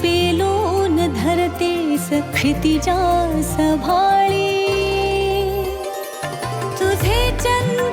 पेलून धरते सक्षितिजा सभाळी. तुझे चंद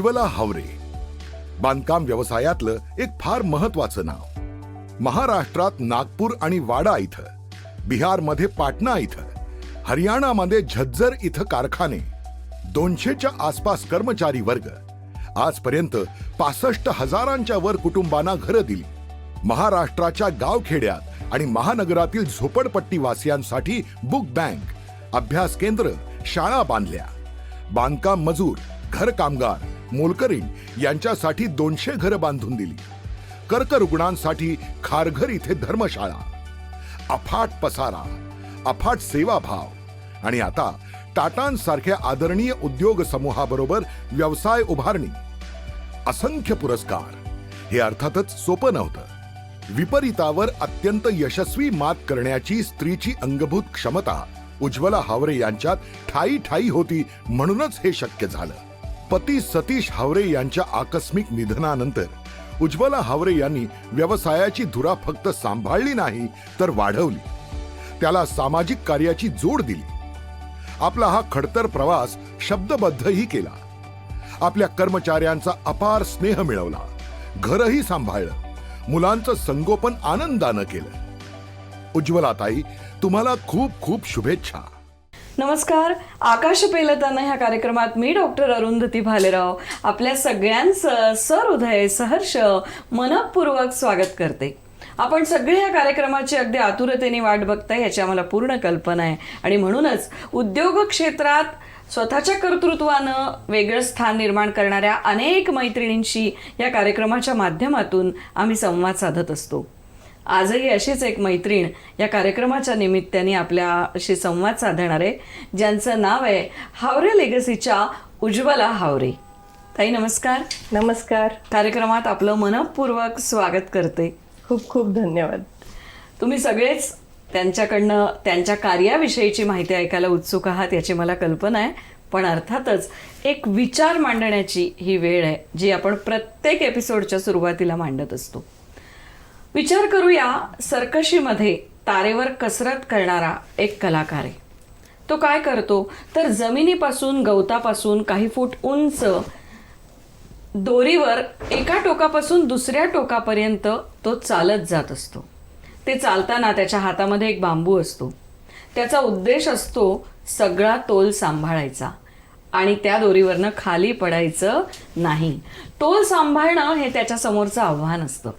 उज्ज्वला हावरे. बांधकाम व्यवसायातलं एक फार महत्वाचं नाव. महाराष्ट्रात नागपूर आणि वाडा इथं बिहारमध्ये पाटणा इथं हरियाणामध्ये झज्जर इथं कारखाने दोनशेच्या आसपास कर्मचारी वर्ग आजपर्यंत पासष्ट हजारांच्या वर कुटुंबांना घरं दिली. महाराष्ट्राच्या गावखेड्यात आणि महानगरातील झोपडपट्टी वासियांसाठी बुक बँक अभ्यास केंद्र शाळा बांधल्या. बांधकाम मजूर घर कामगार मोलकरीण यांच्यासाठी दोनशे घरं बांधून दिली. कर्करुग्णांसाठी खारघर इथे धर्मशाळा. अफाट पसारा अफाट सेवाभाव आणि आता टाटांसारख्या आदरणीय उद्योग समूहाबरोबर व्यवसाय उभारणी. असंख्य पुरस्कार. हे अर्थातच सोपं नव्हतं. विपरीतावर अत्यंत यशस्वी मात करण्याची स्त्रीची अंगभूत क्षमता उज्ज्वला हावरे यांच्यात ठाई ठाई होती म्हणूनच हे शक्य झालं. पती सतीश हावरे यांच्या आकस्मिक निधनानंतर उज्ज्वला हावरे यांनी व्यवसायाची धुरा फक्त सांभाळली नाही तर वाढवली. त्याला सामाजिक कार्याची जोड दिली. आपला हा खडतर प्रवास शब्दबद्धही केला. आपल्या कर्मचाऱ्यांचा अपार स्नेह मिळवला. घरही सांभाळलं. मुलांचं संगोपन आनंदानं केलं. उज्ज्वलाताई तुम्हाला खूप खूप शुभेच्छा. नमस्कार. आकाश पेलताना ह्या कार्यक्रमात मी डॉक्टर अरुंधती भालेराव. आपल्या सगळ्यांचं सहृदय सहर्ष मनपूर्वक स्वागत करते. आपण सगळे या कार्यक्रमाची अगदी आतुरतेने वाट बघताय याची आम्हाला पूर्ण कल्पना आहे. आणि म्हणूनच उद्योग क्षेत्रात स्वतःच्या कर्तृत्वानं वेगळं स्थान निर्माण करणाऱ्या अनेक मैत्रिणींशी या कार्यक्रमाच्या माध्यमातून आम्ही संवाद साधत असतो. आजही अशीच एक मैत्रीण या कार्यक्रमाच्या निमित्ताने आपल्याशी संवाद साधणार आहे ज्यांचं नाव आहे हावरे लेगसीच्या उज्ज्वला हावरे. ताई नमस्कार. नमस्कार. कार्यक्रमात आपलं मनपूर्वक स्वागत करते. खूप खूप धन्यवाद. तुम्ही सगळेच त्यांच्याकडनं त्यांच्या कार्याविषयीची माहिती ऐकायला उत्सुक आहात याची मला कल्पना आहे. पण अर्थातच एक विचार मांडण्याची ही वेळ आहे जी आपण प्रत्येक एपिसोडच्या सुरुवातीला मांडत असतो. विचार करूया सर्कशीमध्ये तारेवर कसरत करणारा एक कलाकार आहे. तो काय करतो? तर जमिनीपासून गवतापासून काही फूट उंच दोरीवर एका टोकापासून दुसऱ्या टोकापर्यंत तो चालत जात असतो. ते चालताना त्याच्या हातामध्ये एक बांबू असतो. त्याचा उद्देश असतो सगळा तोल सांभाळायचा आणि त्या दोरीवरनं खाली पडायचं नाही. तोल सांभाळणं हे त्याच्या समोरचं आव्हान असतं.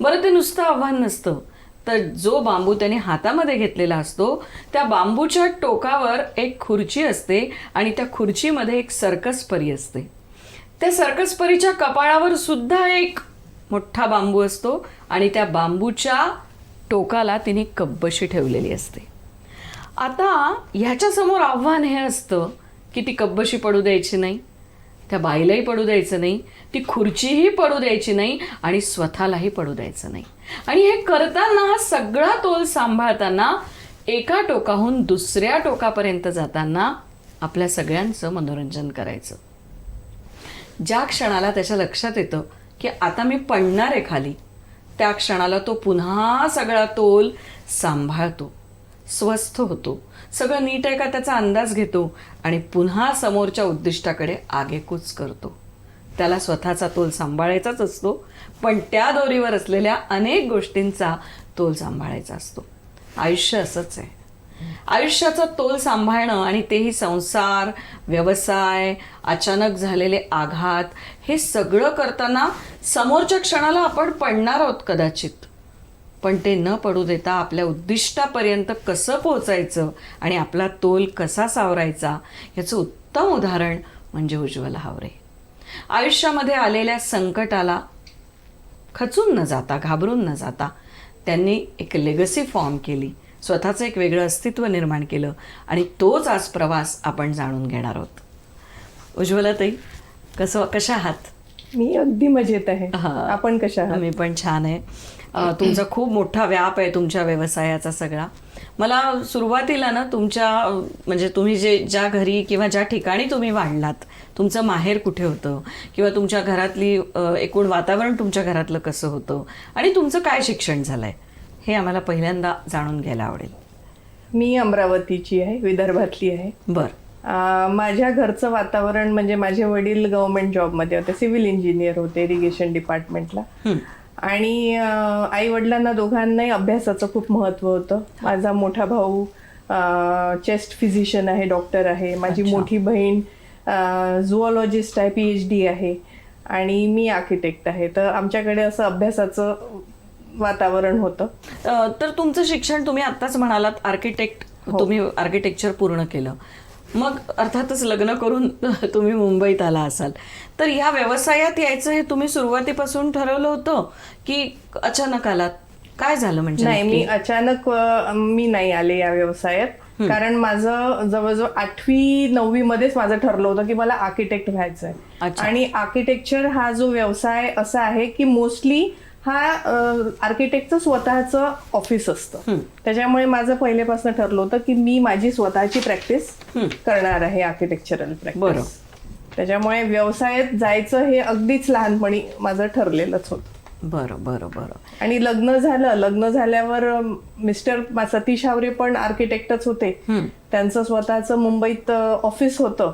बरं ते नुसतं आव्हान नसतं. तर जो बांबू त्याने हातामध्ये घेतलेला असतो त्या बांबूच्या टोकावर एक खुर्ची असते आणि त्या खुर्चीमध्ये एक सर्कस परी असते. त्या सर्कस परीच्या कपाळावर सुद्धा एक मोठा बांबू असतो आणि त्या बांबूच्या टोकाला तिने कब्बशी ठेवलेली असते. आता ह्याच्यासमोर आव्हान हे असतं की ती कब्बशी पडू द्यायची नाही. त्या बाईलाही पडू द्यायचं नाही ती खुर्चीही पडू द्यायची नाही आणि स्वतःलाही पडू द्यायचं नाही. आणि हे करताना हा सगळा तोल सांभाळताना एका टोकाहून दुसऱ्या टोकापर्यंत जाताना आपल्या सगळ्यांचं मनोरंजन करायचं. ज्या क्षणाला त्याच्या लक्षात येतं की आता मी पडणार आहे खाली त्या क्षणाला तो पुन्हा सगळा तोल सांभाळतो स्वस्थ होतो. सगळं नीट आहे का त्याचा अंदाज घेतो आणि पुन्हा समोरच्या उद्दिष्टाकडे आगेकूच करतो. त्याला स्वतःचा तोल सांभाळायचाच असतो पण त्या दोरीवर असलेल्या अनेक गोष्टींचा तोल सांभाळायचा असतो. आयुष्य असंच आहे. आयुष्याचा तोल सांभाळणं आणि तेही संसार व्यवसाय अचानक झालेले आघात हे सगळं करताना समोरच्या क्षणाला आपण पडणार आहोत कदाचित. पण ते न पडू देता आपल्या उद्दिष्टापर्यंत कसं पोहोचायचं आणि आपला तोल कसा सावरायचा याचं उत्तम उदाहरण म्हणजे उज्ज्वल हावरे. आयुष्यामध्ये आलेल्या संकटाला खचून न जाता घाबरून न जाता त्यांनी एक लेगसी फॉर्म केली. स्वतःचं एक वेगळं अस्तित्व निर्माण केलं आणि तोच आज प्रवास आपण जाणून घेणार आहोत. उज्ज्वलाताई कसं कशा आहात? मी अगदी मजेत आहे. हा. आपण कशा आहात? मी पण छान आहे. तुमचा खूप मोठा व्याप आहे तुमच्या व्यवसायाचा सगळा. मला सुरुवातीला ना तुमच्या म्हणजे तुम्ही जे ज्या घरी किंवा ज्या ठिकाणी तुम्ही वाढलात तुमचं माहेर कुठे होतं? किंवा तुमच्या घरातली एकूण वातावरण तुमच्या घरातलं कसं होतं? आणि तुमचं काय शिक्षण झालंय? हे आम्हाला पहिल्यांदा जाणून घ्यायला आवडेल. मी अमरावतीची आहे विदर्भातली आहे. बर. माझ्या घरचं वातावरण म्हणजे माझे वडील गव्हर्नमेंट जॉबमध्ये होते सिव्हिल इंजिनियर होते इरिगेशन डिपार्टमेंटला आणि आई वडिलांना दोघांनाही अभ्यासाचं खूप महत्त्व होतं. माझा मोठा भाऊ चेस्ट फिजिशियन आहे डॉक्टर आहे. माझी मोठी बहीण झुओलॉजिस्ट आहे पी एच डी आहे. आणि मी आर्किटेक्ट आहे. तर आमच्याकडे असं अभ्यासाचं वातावरण होतं. तर तुमचं शिक्षण तुम्ही आत्ताच म्हणालात आर्किटेक्ट तुम्ही आर्किटेक्चर पूर्ण केलं. मग अर्थातच लग्न करून तुम्ही मुंबईत आला असाल. तर ह्या व्यवसायात यायचं हे तुम्ही सुरुवातीपासून ठरवलं होतं की अचानक आलात? काय झालं म्हणजे नाही? मी अचानक मी नाही आले या व्यवसायात. कारण माझं जवळजवळ आठवी नववी मध्येच माझं ठरलं होतं की मला आर्किटेक्ट व्हायचं आहे. आणि आर्किटेक्चर हा जो व्यवसाय असा आहे की मोस्टली हा आर्किटेक्टचं स्वतःचं ऑफिस असतं. त्याच्यामुळे माझं पहिल्यापासून ठरलं होतं की मी माझी स्वतःची प्रॅक्टिस करणार आहे आर्किटेक्चरल. प्रॅक्टिस त्याच्यामुळे व्यवसायात जायचं हे अगदीच लहानपणी माझं ठरलेलंच होतं. बरं बरं बरं. आणि लग्न झालं लग्न झाल्यावर मिस्टर सतीश हावरे पण आर्किटेक्टच होते. त्यांचं स्वतःचं मुंबईत ऑफिस होतं.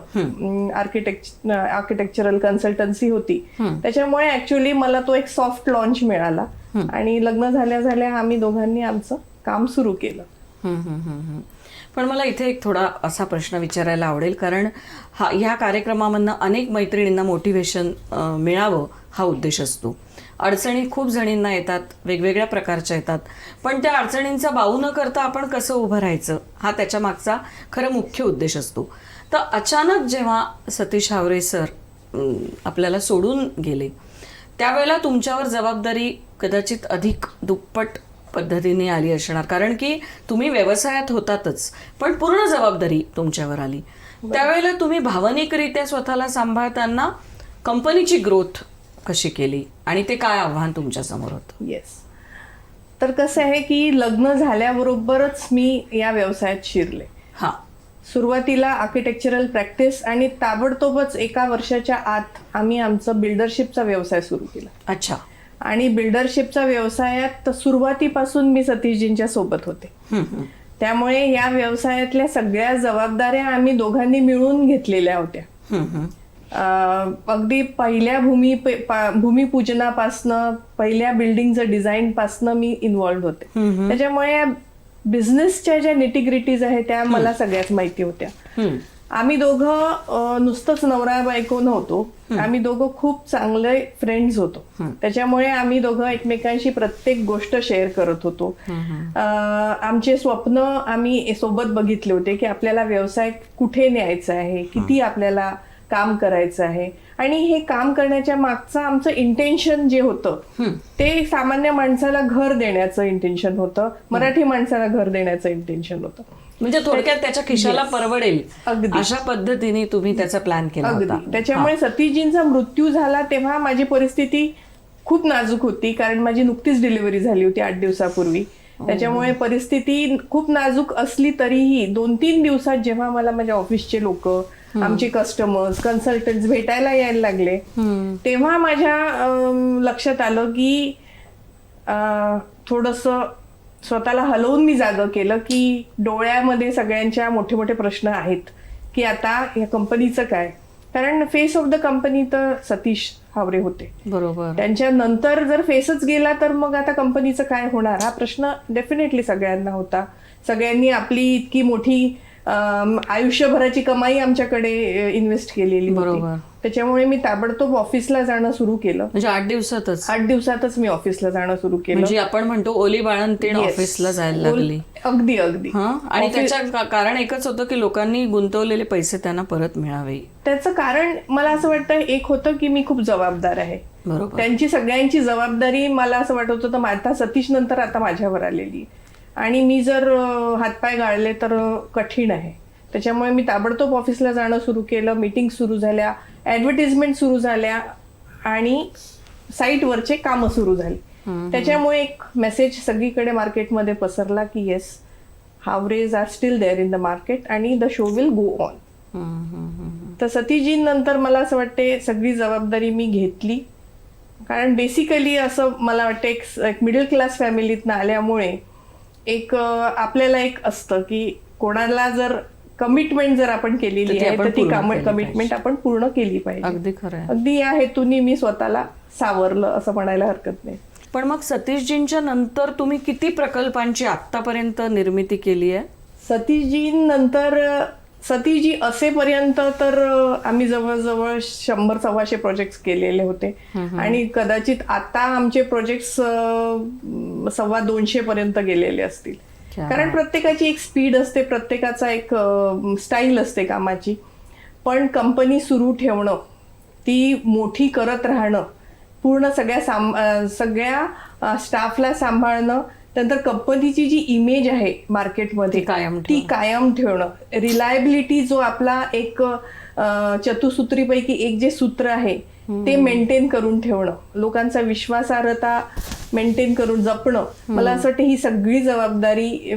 आर्किटेक्ट आर्किटेक्चरल कन्सल्टन्सी होती. त्याच्यामुळे ऍक्च्युली मला तो एक सॉफ्ट लॉन्च मिळाला. आणि लग्न झाल्या झाल्या आम्ही दोघांनी आमचं काम सुरू केलं. पण मला इथे एक थोडा असा प्रश्न विचारायला आवडेल कारण हा ह्या कार्यक्रमामधनं अनेक मैत्रिणींना मोटिवेशन मिळावं हा उद्देश असतो. अडचणी खूप जणींना येतात वेगवेगळ्या प्रकारच्या येतात पण त्या अडचणींचा बाऊ न करता आपण कसं उभं राहायचं हा त्याच्या मागचा खरं मुख्य उद्देश असतो. तर अचानक जेव्हा सतीश हावरे सर आपल्याला सोडून गेले त्यावेळेला तुमच्यावर जबाबदारी कदाचित अधिक दुप्पट पद्धतीने आली असणार. कारण की तुम्ही व्यवसायात होतातच पण पूर्ण जबाबदारी तुमच्यावर आली. त्यावेळेला तुम्ही भावनिकरित्या स्वतःला सांभाळताना कंपनीची ग्रोथ कशी केली आणि ते काय आव्हान तुमच्यासमोर होतं? येस तर कसं आहे की लग्न झाल्याबरोबरच मी या व्यवसायात शिरले. हां. सुरुवातीला आर्किटेक्चरल प्रॅक्टिस आणि ताबडतोबच एका वर्षाच्या आत आम्ही आमचं बिल्डरशिपचा व्यवसाय सुरू केला. अच्छा. आणि बिल्डरशिपच्या व्यवसायात सुरुवातीपासून मी सतीशजींच्या सोबत होते. त्यामुळे या व्यवसायातल्या सगळ्या जबाबदाऱ्या आम्ही दोघांनी मिळून घेतलेल्या होत्या. अगदी पहिल्या भूमी भूमिपूजनापासनं पहिल्या बिल्डिंगचं डिझाईन पासनं मी इन्व्हॉल्ड होते. त्याच्यामुळे बिझनेसच्या ज्या निटिग्रिटीज आहेत त्या मला सगळ्याच माहिती होत्या. आम्ही दोघं नुसतंच नवरा बायको नव्हतो. आम्ही दोघं खूप चांगले फ्रेंड्स होतो. त्याच्यामुळे आम्ही दोघं एकमेकांशी प्रत्येक गोष्ट शेअर करत होतो. आमचे स्वप्न आम्ही सोबत बघितले होते की आपल्याला व्यवसाय कुठे न्यायचा आहे? किती आपल्याला काम करायचं आहे? आणि हे काम करण्याच्या मागचं आमचं इंटेन्शन जे होतं ते सामान्य माणसाला घर देण्याचं इंटेन्शन होतं. मराठी माणसाला घर देण्याचं इंटेन्शन होतं. म्हणजे थोडक्यात त्याच्या खिशाला परवडेल. अशा पद्धतीने तुम्ही त्याचा प्लॅन केला अगदी. त्याच्यामुळे सतीशजींचा मृत्यू झाला तेव्हा माझी परिस्थिती खूप नाजूक होती कारण माझी नुकतीच डिलिव्हरी झाली होती आठ दिवसापूर्वी. त्याच्यामुळे परिस्थिती खूप नाजूक असली तरीही दोन तीन दिवसात जेव्हा मला माझ्या ऑफिसचे लोक आमचे कस्टमर्स कन्सल्टंट भेटायला यायला लागले तेव्हा माझ्या लक्षात आलं की थोडस स्वतःला हलवून मी जागं केलं की डोळ्यामध्ये सगळ्यांच्या मोठे मोठे प्रश्न आहेत की आता या कंपनीचं काय? कारण फेस ऑफ द कंपनी तर सतीश हावरे होते. बरोबर. त्यांच्या नंतर जर फेसच गेला तर मग आता कंपनीचं काय होणार? हा प्रश्न डेफिनेटली सगळ्यांना होता. सगळ्यांनी आपली इतकी मोठी आयुष्यभराची कमाई आमच्याकडे इन्व्हेस्ट केलेली बरोबर. त्याच्यामुळे मी ताबडतोब ऑफिसला जाणं सुरू केलं. म्हणजे आठ दिवसातच? आठ दिवसातच मी ऑफिसला जाणं सुरू केलं. म्हणजे आपण म्हणतो ओली बाळंतीण. ऑफिसला जायला लागली. अगदी अगदी. आणि त्याच्या कारण एकच होतं की लोकांनी गुंतवलेले पैसे त्यांना परत मिळावे. त्याचं कारण मला असं वाटतं एक होतं की मी खूप जबाबदार आहे. बरोबर. त्यांची सगळ्यांची जबाबदारी मला असं वाटत होतं आता सतीश नंतर आता माझ्यावर आलेली. आणि मी जर हातपाय गाळले तर कठीण आहे. त्याच्यामुळे मी ताबडतोब ऑफिसला जाणं सुरू केलं मीटिंग सुरू झाल्या ॲडव्हर्टिजमेंट सुरू झाल्या आणि साईटवरचे कामं सुरू झाली. त्याच्यामुळे एक मेसेज सगळीकडे मार्केटमध्ये पसरला की yes however are still there in the market आणि the show will go on. तर सतीजींनंतर मला असं वाटते सगळी जबाबदारी मी घेतली. कारण बेसिकली असं मला वाटतं एक एक मिडल क्लास फॅमिलीतनं आल्यामुळे एक आपल्याला एक असतं की कोणाला जर कमिटमेंट जर आपण केलेली आहे तर ती कमिटमेंट आपण पूर्ण केली पाहिजे. अगदी खरं अगदी या हेतूनी मी स्वतःला सावरलं असं म्हणायला हरकत नाही. पण मग सतीशजींच्या नंतर तुम्ही किती प्रकल्पांची आतापर्यंत निर्मिती केली आहे? सतीशजींनंतर सतीशजी असेपर्यंत तर आम्ही जवळजवळ शंभर सव्वाशे प्रोजेक्ट केलेले होते. आणि कदाचित आता आमचे प्रोजेक्ट सव्वा दोनशे पर्यंत गेलेले असतील. कारण प्रत्येकाची एक स्पीड असते प्रत्येकाचा एक स्टाईल असते कामाची. पण कंपनी सुरू ठेवणं ती मोठी करत राहणं पूर्ण सगळ्या साम सगळ्या स्टाफला सांभाळणं नंतर कंपनीची जी इमेज आहे मार्केटमध्ये कायम ती कायम ठेवणं. रिलायबिलिटी जो आपला एक चतुसूत्रीपैकी एक जे सूत्र आहे ते मेंटेन करून ठेवणं. लोकांचा विश्वासार्हता मेंटेन करून जपणं. मला असं वाटतं ही सगळी जबाबदारी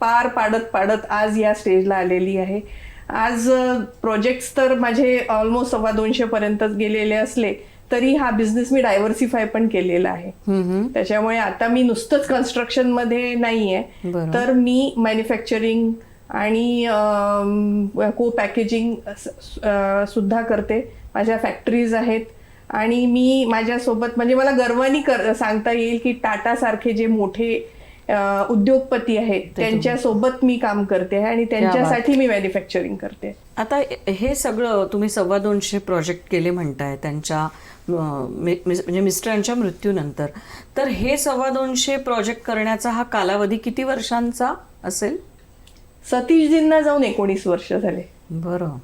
पार पाडत पाडत आज या स्टेजला आलेली आहे. आज प्रोजेक्ट्स तर माझे ऑलमोस्ट सव्वा दोनशे पर्यंतच गेलेले असले तरी हा बिझनेस मी डायव्हर्सिफाय पण केलेला आहे. त्याच्यामुळे आता मी नुसतंच कन्स्ट्रक्शनमध्ये नाहीये. तर मी मॅन्युफॅक्चरिंग आणि को पॅकेजिंग सुद्धा करते. माझ्या फॅक्टरीज आहेत आणि मी माझ्यासोबत म्हणजे मला गर्वानी कर सांगता येईल की टाटा सारखे जे मोठे उद्योगपती आहेत त्यांच्यासोबत मी काम करते आहे आणि त्यांच्यासाठी मी मॅन्युफॅक्चरिंग करते आता हे सगळं तुम्ही सव्वा दोनशे प्रोजेक्ट केले म्हणताय त्यांच्या म्हणजे मिस्टरांच्या मृत्यूनंतर. तर हे सव्वा दोनशे प्रोजेक्ट करण्याचा हा कालावधी किती वर्षांचा असेल? सतीशजींना जाऊन एकोणीस वर्ष झाले. बरं.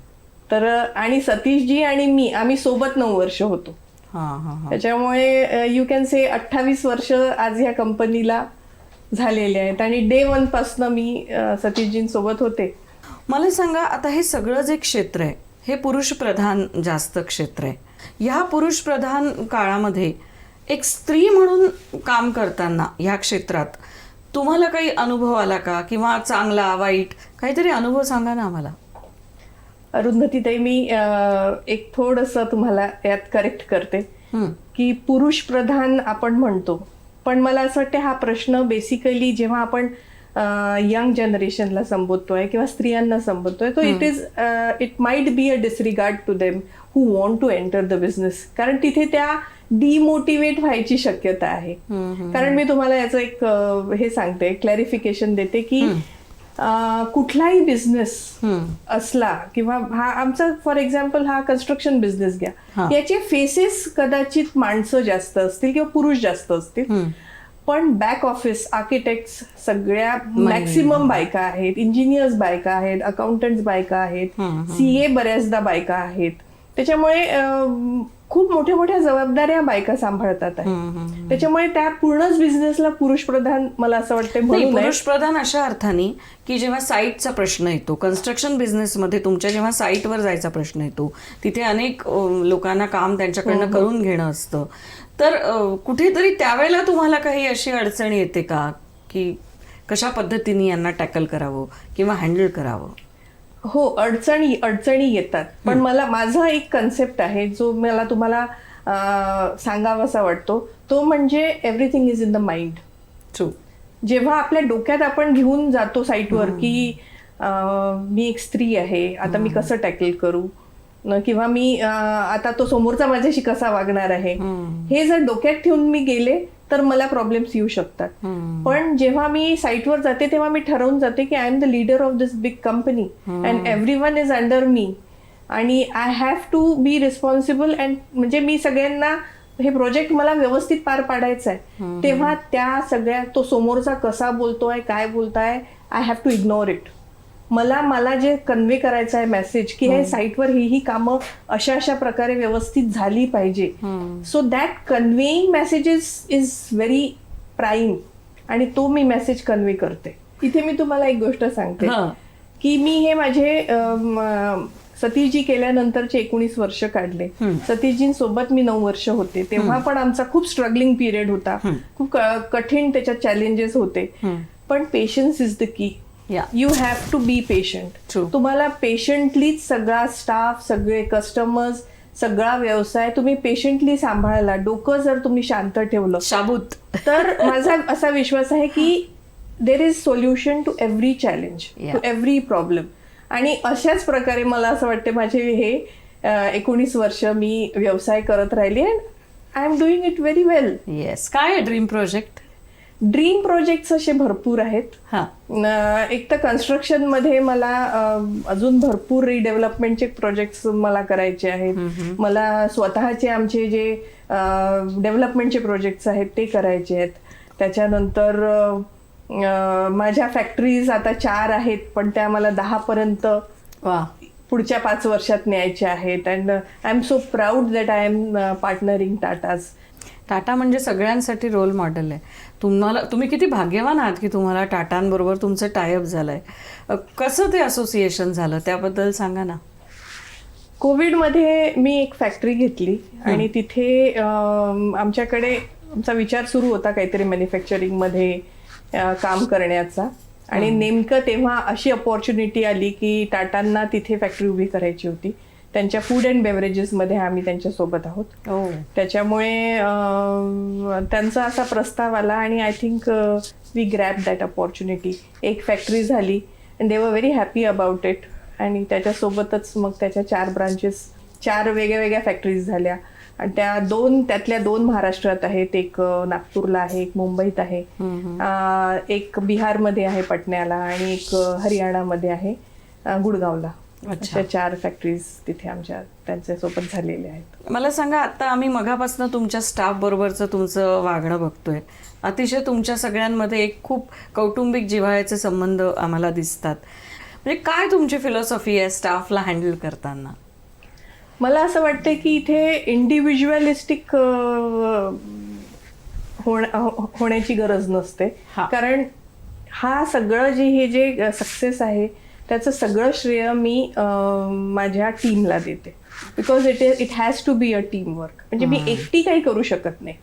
तर आणि सतीशजी आणि मी आम्ही सोबत नऊ वर्ष होतो. हां हां हां. त्याच्यामुळे यू कॅन से अठ्ठावीस वर्ष आज ह्या कंपनीला झालेले आहेत. आणि डे वन पासनं मी सतीशजींसोबत होते. मला सांगा आता हे सगळं जे क्षेत्र आहे हे पुरुष प्रधान जास्त क्षेत्र आहे. ह्या पुरुष प्रधान काळामध्ये एक स्त्री म्हणून काम करताना ह्या क्षेत्रात तुम्हाला काही अनुभव आला का? किंवा चांगला वाईट काहीतरी अनुभव सांगा ना आम्हाला. अरुंधतीताई मी एक थोडंसं तुम्हाला यात करेक्ट करते. की पुरुष प्रधान आपण म्हणतो पण मला असं वाटतं हा प्रश्न बेसिकली जेव्हा आपण यंग जनरेशनला संबोधतोय किंवा स्त्रियांना संबोधतोय तो it is it might be a disregard to them who want to enter the business कारण तिथे त्या डिमोटिवेट व्हायची शक्यता आहे. कारण मी तुम्हाला याचं एक हे सांगते क्लॅरिफिकेशन देते की कुठलाही बिझनेस असला किंवा हा आमचा फॉर एक्झाम्पल हा कन्स्ट्रक्शन बिझनेस घ्या. याचे फेसेस कदाचित माणसं जास्त असतील किंवा पुरुष जास्त असतील. पण बॅक ऑफिस आर्किटेक्ट सगळ्या मॅक्सिमम बायका आहेत इंजिनियर्स बायका आहेत अकाउंटंट बायका आहेत सीए बऱ्याचदा बायका आहेत. त्याच्यामुळे खूप मोठ्या मोठ्या जबाबदाऱ्या बायका सांभाळतात. त्याच्यामुळे त्या पूर्णच बिझनेसला पुरुष प्रधान मला असं वाटतं. पुरुष प्रधान अशा अर्थाने की जेव्हा साईटचा प्रश्न येतो कन्स्ट्रक्शन बिझनेसमध्ये तुमच्या जेव्हा साईटवर जायचा प्रश्न येतो तिथे अनेक लोकांना काम त्यांच्याकडनं करून घेणं असतं. तर कुठेतरी त्यावेळेला तुम्हाला काही अशी अडचण येते का? की कशा पद्धतीने यांना टॅकल करावं किंवा हँडल करावं? हो अडचणी अडचणी येतात. पण मला माझा एक कन्सेप्ट आहे जो मला तुम्हाला सांगावासा वाटतो तो म्हणजे everything is in the mind true जेव्हा आपल्या डोक्यात आपण घेऊन जातो साईटवर की मी एक स्त्री आहे आता मी कसं टॅकल करू? न किंवा मी आता तो समोरचा माझ्याशी कसा वागणार आहे? हे जर डोक्यात ठेवून मी गेले तर मला प्रॉब्लेम्स येऊ शकतात. पण जेव्हा मी साईटवर जाते तेव्हा मी ठरवून जाते की I am the leader of this big company and everyone is under me आणि I have to be responsible and म्हणजे मी सगळ्यांना हे प्रोजेक्ट मला व्यवस्थित पार पाडायचं आहे. तेव्हा त्या सगळ्या तो समोरचा कसा बोलतोय काय बोलताय I have to ignore it मला मला जे कन्वे करायचं आहे मेसेज की हे साईटवर ही ही कामं अशा अशा प्रकारे व्यवस्थित झाली पाहिजे. So that conveying messages is very prime आणि तो मी मेसेज कन्वे करते. इथे मी तुम्हाला एक गोष्ट सांगते. की मी हे माझे सतीशजी केल्यानंतरचे एकोणीस वर्ष काढले. सतीशजींसोबत मी नऊ वर्ष होते. तेव्हा पण आमचा खूप स्ट्रगलिंग पिरियड होता. खूप कठीण त्याच्यात चॅलेंजेस होते. पण पेशन्स इज द की या you have to be patient. तुम्हाला पेशंटलीच सगळा स्टाफ सगळे कस्टमर्स सगळा व्यवसाय तुम्ही पेशंटली सांभाळला डोकं जर तुम्ही शांत ठेवलं शाबूत. तर माझा असा विश्वास आहे की there is solution to every challenge. To every problem आणि अशाच प्रकारे मला असं वाटते माझे हे एकोणीस वर्ष मी व्यवसाय करत राहिली and I am doing it very well yes काय ड्रीम प्रोजेक्ट ड्रीम प्रोजेक्ट्स असे भरपूर आहेत. हा. एक तर कन्स्ट्रक्शनमध्ये मला अजून भरपूर रिडेव्हलपमेंटचे प्रोजेक्ट्स मला करायचे आहेत. मला स्वतःचे आमचे जे डेव्हलपमेंटचे प्रोजेक्ट्स आहेत ते करायचे आहेत. त्याच्यानंतर माझ्या फॅक्टरीज आता चार आहेत पण त्या मला दहा पर्यंत वा. पुढच्या पाच वर्षात न्यायच्या आहेत. And I am so proud that I am partnering Tatas Tata म्हणजे सगळ्यांसाठी रोल मॉडेल आहे. तुम्हाला तुम्ही किती भाग्यवान आहात की तुम्हाला टाटांबरोबर तुमचं टायअप झालंय. अ, कसं ते असोसिएशन झालं? त्याबद्दल सांगा ना. कोविडमध्ये मी एक फॅक्टरी घेतली आणि तिथे आमच्याकडे आमचा विचार सुरू होता काहीतरी मॅन्युफॅक्चरिंगमध्ये काम करण्याचा. आणि नेमकं तेव्हा अशी अपॉर्च्युनिटी आली की टाटांना तिथे फॅक्टरी उभी करायची होती. त्यांच्या फूड अँड बेवरेजेसमध्ये आम्ही त्यांच्यासोबत आहोत. त्याच्यामुळे त्यांचा असा प्रस्ताव आला आणि I think we grab that opportunity एक फॅक्टरी झाली and they were very happy about it आणि त्याच्यासोबतच मग त्याच्या चार ब्रांचेस चार वेगळ्या वेगळ्या फॅक्टरीज झाल्या. आणि त्या दोन त्यातल्या दोन महाराष्ट्रात आहेत. एक नागपूरला आहे एक मुंबईत आहे. एक बिहारमध्ये आहे पटण्याला आणि एक हरियाणामध्ये आहे गुडगावला. अशा चार फॅक्टरीज तिथे आमच्या त्यांच्यासोबत झालेल्या आहेत. मला सांगा आता आम्ही मगापासून तुमच्या स्टाफ बरोबरचं तुमचं वागणं बघतोय. अतिशय तुमच्या सगळ्यांमध्ये एक खूप कौटुंबिक जिव्हाळ्याचे संबंध आम्हाला दिसतात. म्हणजे काय तुमची फिलॉसॉफी आहे स्टाफला हँडल करताना? मला असं वाटतं की इथे इंडिव्हिज्युअलिस्टिक होण्याची गरज नसते. कारण हा सगळं जे हे जे सक्सेस आहे त्याचं सगळं श्रेय मी माझ्या टीमला देते. Because it is it has to be a team work म्हणजे मी एकटी काही करू शकत नाही.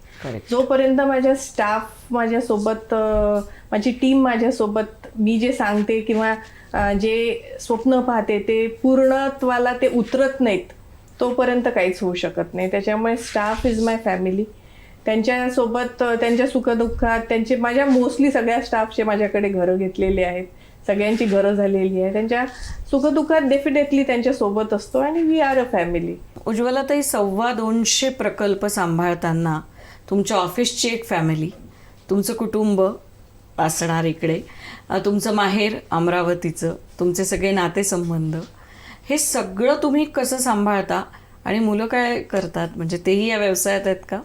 जोपर्यंत माझ्या स्टाफ माझ्यासोबत माझी टीम माझ्यासोबत मी जे सांगते किंवा जे स्वप्न पाहते ते पूर्णत्वाला ते उतरत नाहीत तोपर्यंत काहीच होऊ शकत नाही. त्याच्यामुळे स्टाफ इज माय फॅमिली त्यांच्यासोबत त्यांच्या सुखदुःखात त्यांचे माझ्या मोस्टली सगळ्या स्टाफचे माझ्याकडे घरं घेतलेले आहेत. सगळ्यांची घरं झालेली आहे. त्यांच्या सुखदुःखात डेफिनेटली त्यांच्यासोबत असतो आणि वी आर अ फॅमिली उज्ज्वलाताई सव्वा दोनशे प्रकल्प सांभाळताना तुमच्या ऑफिसची एक फॅमिली तुमचं कुटुंब असणार इकडे तुमचं माहेर अमरावतीचं तुमचे सगळे नातेसंबंध हे सगळं तुम्ही कसं सांभाळता आणि मुलं काय करतात? म्हणजे तेही या व्यवसायात आहेत का?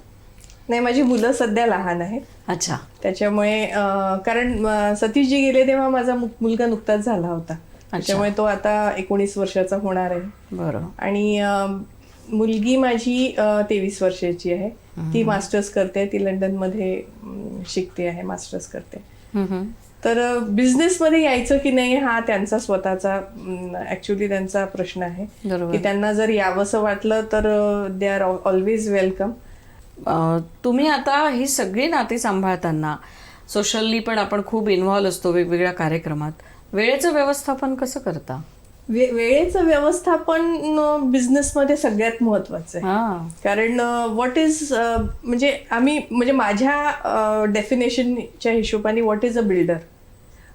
नाही माझी मुलं सध्या लहान आहेत. अच्छा. त्याच्यामुळे कारण सतीशजी गेले तेव्हा माझा मुलगा नुकताच झाला होता. त्याच्यामुळे तो आता एकोणीस वर्षाचा होणार आहे. बरं. आणि मुलगी माझी तेवीस वर्षाची आहे. ती मास्टर्स करते ती लंडनमध्ये अं, शिकते आहे मास्टर्स करते. तर बिझनेसमध्ये यायचं की नाही हा त्यांचा स्वतःचा ऍक्च्युली त्यांचा प्रश्न आहे. बरोबर. की त्यांना जर यावंसं वाटलं तर दे आर ऑलवेज वेलकम तुम्ही आता ही सगळी नाती सांभाळताना सोशली पण आपण खूप इन्व्हॉल्व असतो वेगवेगळ्या कार्यक्रमात. वेळेचं व्यवस्थापन कसं करता? वे वेळेचं व्यवस्थापन बिझनेसमध्ये सगळ्यात महत्वाचं आहे. हा. कारण व्हॉट इज म्हणजे आम्ही म्हणजे माझ्या डेफिनेशनच्या हिशोबाने what is a builder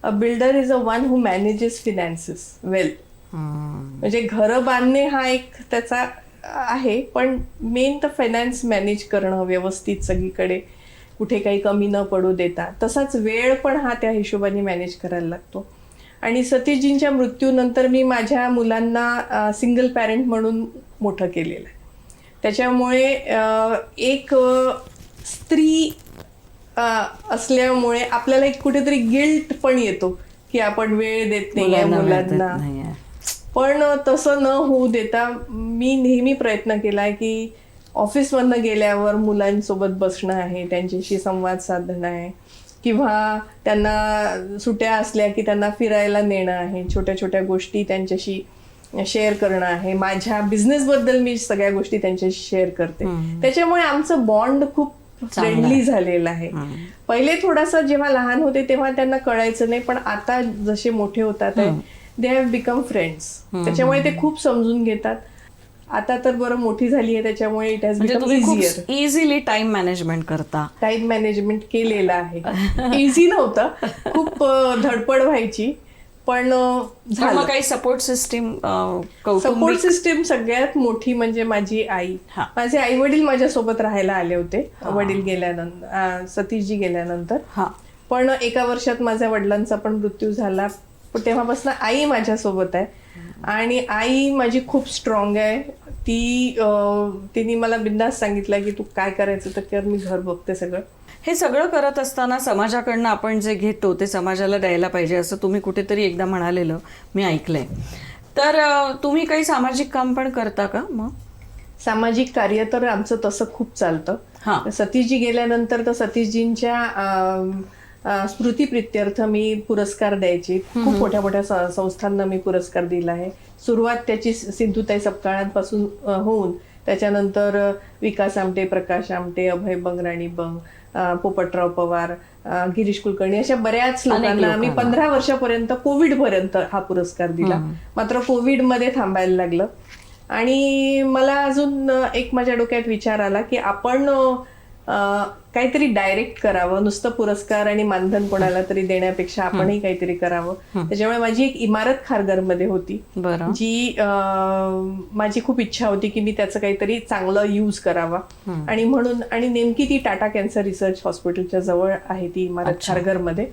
a builder is a one who manages finances well म्हणजे घरं बांधणे हा एक त्याचा आहे पण मेन तर फायनान्स मॅनेज करणं व्यवस्थित सगळीकडे. कुठे काही कमी न पडू देता. तसाच वेळ पण हा त्या हिशोबाने मॅनेज करायला लागतो. आणि सतीशजींच्या मृत्यूनंतर मी माझ्या मुलांना सिंगल पॅरेंट म्हणून मोठं केलेलं आहे. त्याच्यामुळे एक स्त्री असल्यामुळे आपल्याला एक कुठेतरी गिल्ट पण येतो की आपण वेळ देत वेळ देत मुलांना. पण तसं न होऊ देता मी नेहमी प्रयत्न केलाय की ऑफिसमधनं गेल्यावर मुलांसोबत बसणं आहे त्यांच्याशी संवाद साधणं आहे किंवा त्यांना सुट्या असल्या की त्यांना फिरायला नेणं आहे छोट्या छोट्या गोष्टी त्यांच्याशी शेअर करणं आहे. माझ्या बिझनेसबद्दल मी सगळ्या गोष्टी त्यांच्याशी शेअर करते. त्याच्यामुळे आमचं बॉन्ड खूप फ्रेंडली झालेलं आहे. पहिले थोडासा जेव्हा लहान होते तेव्हा त्यांना कळायचं नाही पण आता जसे मोठे होतात दे हॅव बिकम फ्रेंड्स त्याच्यामुळे ते खूप समजून घेतात. आता तर बरं मोठी झाली आहे त्याच्यामुळे it has become easily time management करता. टाइम मॅनेजमेंट केलेलं आहे. इझी नव्हतं. खूप धडपड व्हायची. पण झालं. काही सपोर्ट सिस्टीम सपोर्ट सिस्टीम सगळ्यात मोठी म्हणजे माझी आई. माझे आई वडील माझ्यासोबत राहायला आले होते. वडील गेल्यानंतर सतीशजी गेल्यानंतर. हा. पण एका वर्षात माझ्या वडिलांचा पण मृत्यू झाला. पण तेव्हापासून आई माझ्यासोबत आहे. आणि आई माझी खूप स्ट्रॉंग आहे. ती तिने मला बिंदास सांगितलं की तू काय करायचं तर कर मी घर बघते सगळं. हे सगळं करत असताना समाजाकडनं आपण जे घेतो ते समाजाला द्यायला पाहिजे असं तुम्ही कुठेतरी एकदा म्हणालेलं मी ऐकलंय. तर तुम्ही काही सामाजिक काम पण करता का मग? सामाजिक कार्य तर आमचं तसं खूप हा. चालतं सतीशजी गेल्यानंतर तर सतीशजींच्या स्मृतीप्रित्यर्थ मी पुरस्कार द्यायची. खूप मोठ्या मोठ्या संस्थांना मी पुरस्कार दिला आहे. सुरुवात त्याची सिंधुताई सपकाळांपासून होऊन त्याच्यानंतर विकास आमटे प्रकाश आमटे अभय बंग राणी बंग पोपटराव पवार गिरीश कुलकर्णी अशा बऱ्याच लोकांना आम्ही. पंधरा वर्षापर्यंत कोविड पर्यंत हा पुरस्कार दिला. मात्र कोविडमध्ये थांबायला लागलं. आणि मला अजून एक माझ्या डोक्यात विचार आला की आपण काहीतरी डायरेक्ट करावं. नुसतं पुरस्कार आणि मानधन कोणाला तरी देण्यापेक्षा आपणही काहीतरी करावं. त्याच्यामुळे माझी एक इमारत खारघरमध्ये होती. जी माझी खूप इच्छा होती की मी त्याचं काहीतरी चांगलं यूज करावा. आणि म्हणून आणि नेमकी ती टाटा कॅन्सर रिसर्च हॉस्पिटलच्या जवळ आहे ती इमारत खारघरमध्ये.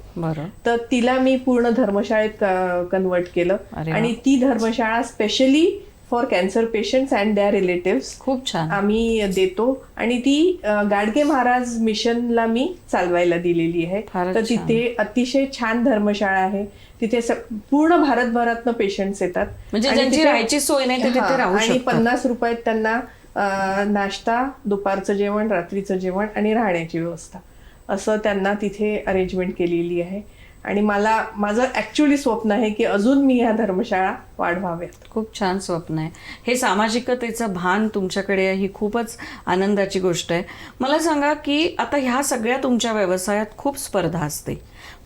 तर तिला मी पूर्ण धर्मशाळेत कन्वर्ट केलं. आणि ती धर्मशाळा specially for cancer patients and their relative खूप छान. आम्ही देतो. आणि ती गाडगे महाराज मिशनला मी चालवायला दिलेली आहे. तर. तिथे अतिशय छान धर्मशाळा आहे. तिथे पूर्ण भारतभरातनं पेशंट्स येतात. म्हणजे ज्यांची राहायची सोय नाही आणि. पन्नास रुपयात त्यांना नाश्ता दुपारचं जेवण रात्रीचं जेवण आणि राहण्याची व्यवस्था. असं त्यांना तिथे अरेंजमेंट केलेली आहे. आणि मला माझं ऍक्च्युली स्वप्न आहे की अजून मी ह्या धर्मशाळा वाढवाव्यात. खूप छान स्वप्न आहे. हे सामाजिकतेचं भान तुमच्याकडे ही खूपच आनंदाची गोष्ट आहे. मला सांगा की आता ह्या सगळ्या तुमच्या व्यवसायात खूप स्पर्धा असते.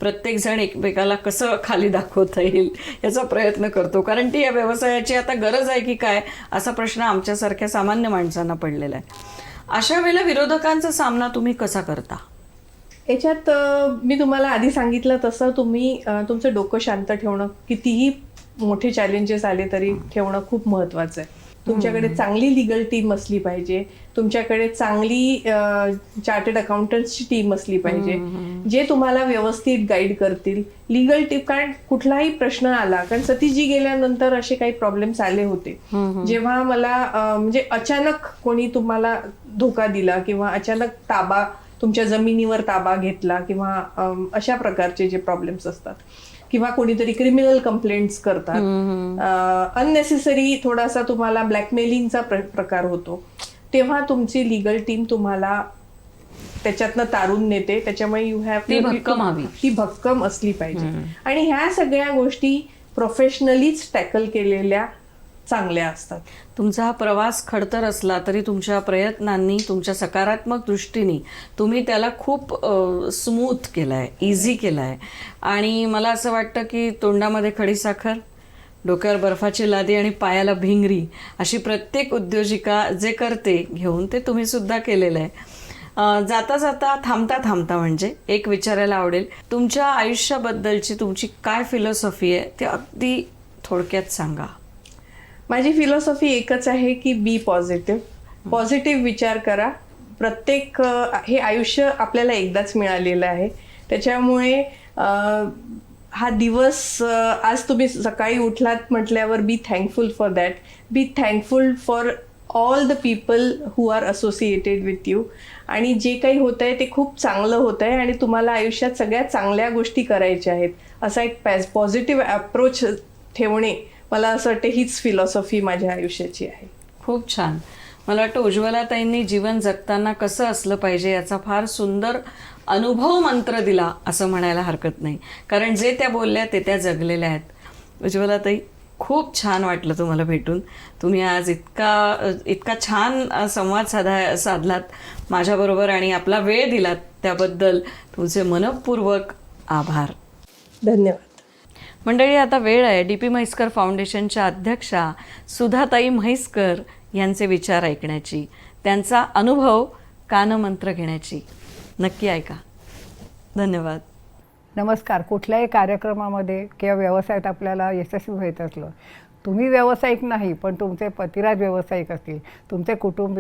प्रत्येक जण एकमेकाला कसं खाली दाखवता येईल याचा प्रयत्न करतो. कारण ती या व्यवसायाची आता गरज आहे की काय असा प्रश्न आमच्यासारख्या सामान्य माणसांना पडलेला आहे. अशा वेळेला विरोधकांचा सामना तुम्ही कसा करता? याच्यात मी तुम्हाला आधी सांगितलं तसं तुम्ही तुमचं डोकं शांत ठेवणं कितीही मोठे चॅलेंजेस आले तरी ठेवणं खूप महत्वाचं आहे. तुमच्याकडे चांगली लिगल टीम असली पाहिजे. तुमच्याकडे चांगली चार्टर्ड अकाउंटंटची टीम असली पाहिजे. जे तुम्हाला व्यवस्थित गाईड करतील. लिगल टीम कारण कुठलाही प्रश्न आला कारण सतीशजी गेल्यानंतर असे काही प्रॉब्लेम्स आले होते. जेव्हा मला म्हणजे अचानक कोणी तुम्हाला धोका दिला किंवा अचानक ताबा तुमच्या जमिनीवर ताबा घेतला किंवा अशा प्रकारचे जे प्रॉब्लेम्स असतात. किंवा कोणीतरी क्रिमिनल कंप्लेंट्स करतात. अननेसेसरी थोडासा तुम्हाला ब्लॅकमेलिंगचा प्रकार होतो. तेव्हा तुमची लिगल टीम तुम्हाला त्याच्यातनं तारून नेते. त्याच्यामुळे यू हॅव ती भक्कम हवी. ती भक्कम असली पाहिजे. आणि ह्या सगळ्या गोष्टी प्रोफेशनलीच टॅकल केलेल्या चांगल्या असतात. तुमचा हा प्रवास खडतर असला तरी तुमच्या प्रयत्नांनी तुमच्या सकारात्मक दृष्टीने तुम्ही त्याला खूप स्मूथ केला आहे इझी केला आहे आणि मला असं वाटतं की तोंडामध्ये खडीसाखर डोक्यावर बर्फाची लादी आणि पायाला भिंगरी अशी प्रत्येक उद्योजिका जे करते घेऊन ते तुम्ही सुद्धा केलेलं आहे. जाता जाता थांबता थांबता म्हणजे एक विचारायला आवडेल तुमच्या आयुष्याबद्दलची तुमची काय फिलॉसॉफी आहे ते अगदी थोडक्यात सांगा. माझी फिलॉसॉफी एकच आहे की बी पॉझिटिव्ह पॉझिटिव्ह विचार करा. प्रत्येक हे आयुष्य आपल्याला एकदाच मिळालेलं आहे. त्याच्यामुळे हा दिवस आज तुम्ही सकाळी उठलात म्हटल्यावर be thankful for that be thankful for all the people who are associated with you आणि जे काही होत आहे ते खूप चांगलं होत आहे आणि तुम्हाला आयुष्यात सगळ्यात चांगल्या गोष्टी करायच्या आहेत. असा एक पॅज पॉझिटिव्ह अप्रोच ठेवणे मला असं वाटतं हीच फिलॉसॉफी माझ्या आयुष्याची आहे. खूप छान. मला वाटतं उज्ज्वलाताईंनी जीवन जगताना कसं असलं पाहिजे याचा फार सुंदर अनुभव मंत्र दिला असं म्हणायला हरकत नाही. कारण जे त्या बोलल्या ते त्या जगलेल्या आहेत. उज्ज्वलाताई खूप छान वाटलं तुम्हाला भेटून. तुम्ही आज इतका इतका छान संवाद साधा साधलात माझ्याबरोबर आणि आपला वेळ दिलात त्याबद्दल. तुमचे मनपूर्वक आभार. धन्यवाद. मंडळी आता वेळ आहे. डी पी म्हैसकर फाउंडेशनच्या अध्यक्षा सुधाताई म्हैसकर यांचे विचार ऐकण्याची त्यांचा अनुभव कानमंत्र घेण्याची. नक्की ऐका. धन्यवाद. नमस्कार. कुठल्याही कार्यक्रमामध्ये किंवा व्यवसायात आपल्याला यशस्वी व्हायचं असलं तुम्ही व्यावसायिक नाही पण तुमचे पतिराज व्यावसायिक असतील तुमचे कुटुंब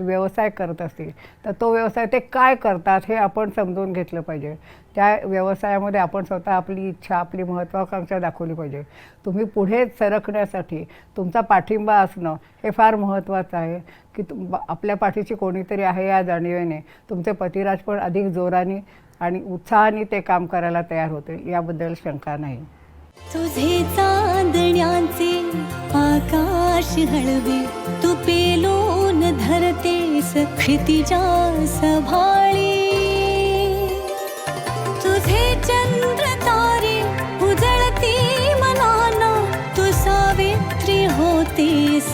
व्यवसाय करत असतील तर तो व्यवसाय ते काय करतात हे आपण समजून घेतलं पाहिजे. त्या व्यवसायामध्ये आपण स्वतः आपली इच्छा आपली महत्त्वाकांक्षा दाखवली पाहिजे. तुम्ही पुढे सरकण्यासाठी तुमचा पाठिंबा असणं हे फार महत्त्वाचं आहे की तुम आपल्या पाठीशी कोणीतरी आहे या जाणीवेने तुमचे पतिराज पण अधिक जोराने आणि उत्साहाने ते काम करायला तयार होते याबद्दल शंका नाही. तुझे चांदण्याचे आकाश हळवे तू पेलून धरते क्षितिजा सभाळी. तुझे चंद्र तारे उजळती मनाना तू सावित्री होतेस.